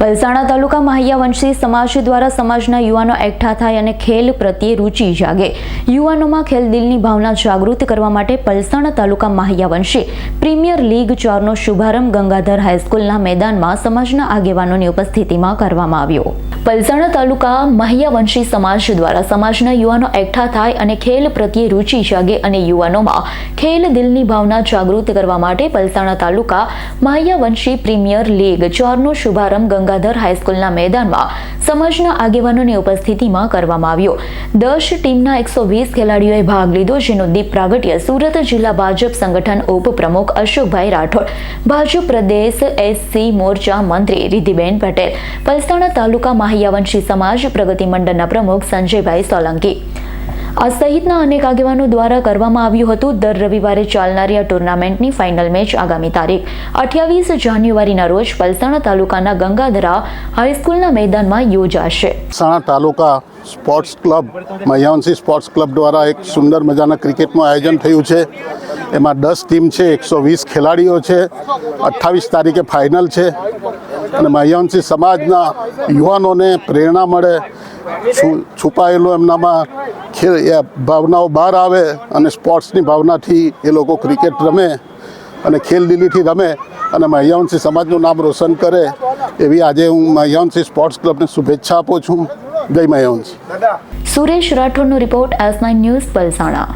પલસાણા તાલુકા માહ્યાવંશી સમાજ દ્વારા સમાજના યુવાનો એકઠા થાય અને ખેલ પ્રત્યે રુચિ જાગે. યુવાનોમાં ખેલ દિલની ભાવના જાગૃત કરવા માટે પલસાણા તાલુકા માહ્યાવંશી પ્રીમિયર લીગ ચારનો શુભારંભ ગંગાધર હાઈસ્કૂલના મેદાનમાં સમાજના આગેવાનોની ઉપસ્થિતિમાં કરવામાં આવ્યો. પલસાણા તાલુકા મહિયાવંશી સમાજ દ્વારા સમાજના યુવાનો એકઠા થાય અને ખેલ પ્રત્યે રુચિ જાગે અને યુવાનોમાં ખેલ દિલની ભાવના જાગૃત કરવા માટે પલસાણા તાલુકા મહિયાવંશી પ્રીમિયર લીગ, ચારનો શુભારંભ ગંગાધર હાઈસ્કૂલના મેદાનમાં સમાજના આગેવાનોની ઉપસ્થિતિમાં કરવામાં આવ્યો. દસ ટીમના એકસો વીસ ખેલાડીઓએ ભાગ લીધો, જેનો દીપ પ્રાગટ્ય સુરત જિલ્લા ભાજપ સંગઠન ઉપપ્રમુખ અશોકભાઈ રાઠોડ, ભાજપ પ્રદેશ એસસી મોરચા મંત્રી રિધિબેન પટેલ, પલસાણા તાલુકા માહિયાવંશી સમાજ પ્રગતિ મંડળના પ્રમુખ સંજયભાઈ સોલંકી. આ સહિતના અનેક આગેવાનો દ્વારા કરવામાં આવ્યું હતું. દર રવિવારે ચાલનારી આ ટુર્નામેન્ટની ફાઇનલ મેચ આગામી તારીખ અઠ્યાવીસ જાન્યુઆરીના રોજ પલસાણા તાલુકાના ગંગાધરા હાઈસ્કૂલના મેદાનમાં યોજાશે. સાણા તાલુકા sports club Mahyavanshi sports club દ્વારા એક સુંદર મજાના ક્રિકેટનું આયોજન થયું છે. એમાં દસ ટીમ છે, એકસો વીસ ખેલાડીઓ છે. અઠ્ઠાવીસ તારીખે ફાઇનલ છે. અને મહ્યાવંશી સમાજના યુવાનોને પ્રેરણા મળે છુ- છુપાયેલું એમનામાં ખેલ એ ભાવનાઓ બહાર આવે અને સ્પોર્ટ્સની ભાવનાથી એ લોકો ક્રિકેટ રમે અને ખેલદિલીથી રમે અને મહ્યાવંશી સમાજનું નામ રોશન કરે એવી આજે હું મહ્યાવંશી સ્પોર્ટ્સ ક્લબને શુભેચ્છા આપું છું. જય Mahyavanshi Suresh રાઠોડનો report S nine news Palsana.